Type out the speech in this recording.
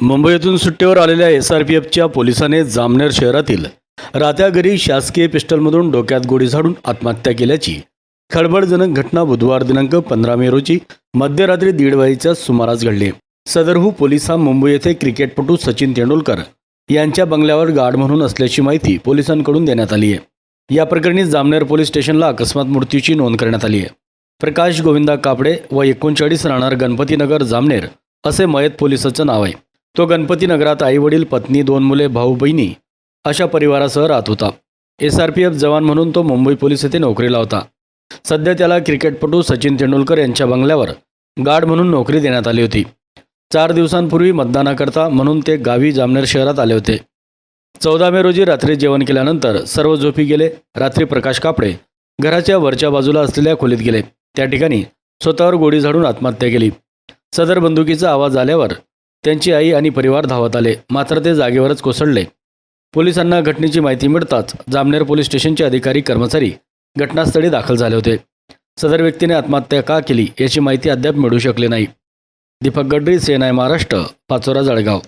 मुंबईतून सुट्टीवर आलेल्या एस आर पी एफच्या पोलिसाने जामनेर शहरातील रात्या घरी शासकीय पिस्टलमधून डोक्यात गोळी झाडून आत्महत्या केल्याची खळबळजनक घटना बुधवार दिनांक पंधरा मे रोजी मध्यरात्री दीड वाजेच्या सुमारास घडली. सदरहू पोलीस हा मुंबई येथे क्रिकेटपटू सचिन तेंडुलकर यांच्या बंगल्यावर गार्ड म्हणून असल्याची माहिती पोलिसांकडून देण्यात आली आहे. या प्रकरणी जामनेर पोलीस स्टेशनला अकस्मात मृत्यूची नोंद करण्यात आली आहे. प्रकाश गोविंदा कापडे व एकोणचाळीस राहणार गणपतीनगर जामनेर असे मयत पोलिसाचं नाव आहे. तो गणपतीनगरात आईवडील पत्नी दोन मुले भाऊ बहिणी अशा परिवारासह राहत होता. एस आर पी एफ जवान म्हणून तो मुंबई पोलीस येथे नोकरीला होता. सध्या त्याला क्रिकेटपटू सचिन तेंडुलकर यांच्या बंगल्यावर गार्ड म्हणून नोकरी देण्यात आली होती. चार दिवसांपूर्वी मतदानाकरता म्हणून ते गावी जामनेर शहरात आले होते. चौदा मे रोजी रात्री जेवण केल्यानंतर सर्व झोपी गेले. रात्री प्रकाश कापडे घराच्या वरच्या बाजूला असलेल्या खोलीत गेले. त्या ठिकाणी स्वतःवर गोडी झाडून आत्महत्या केली. सदर बंदुकीचा आवाज आल्यावर त्यांची आई आणि परिवार धावत आले. मात्र ते जागेवरच कोसळले. पोलिसांना घटनेची माहिती मिळताच जामनेर पोलीस स्टेशनचे अधिकारी कर्मचारी घटनास्थळी दाखल झाले होते. सदर व्यक्तीने आत्महत्या का केली याची माहिती अद्याप मिळू शकली नाही. दीपक गडरी सेनाय महाराष्ट्र पाचोरा जळगाव.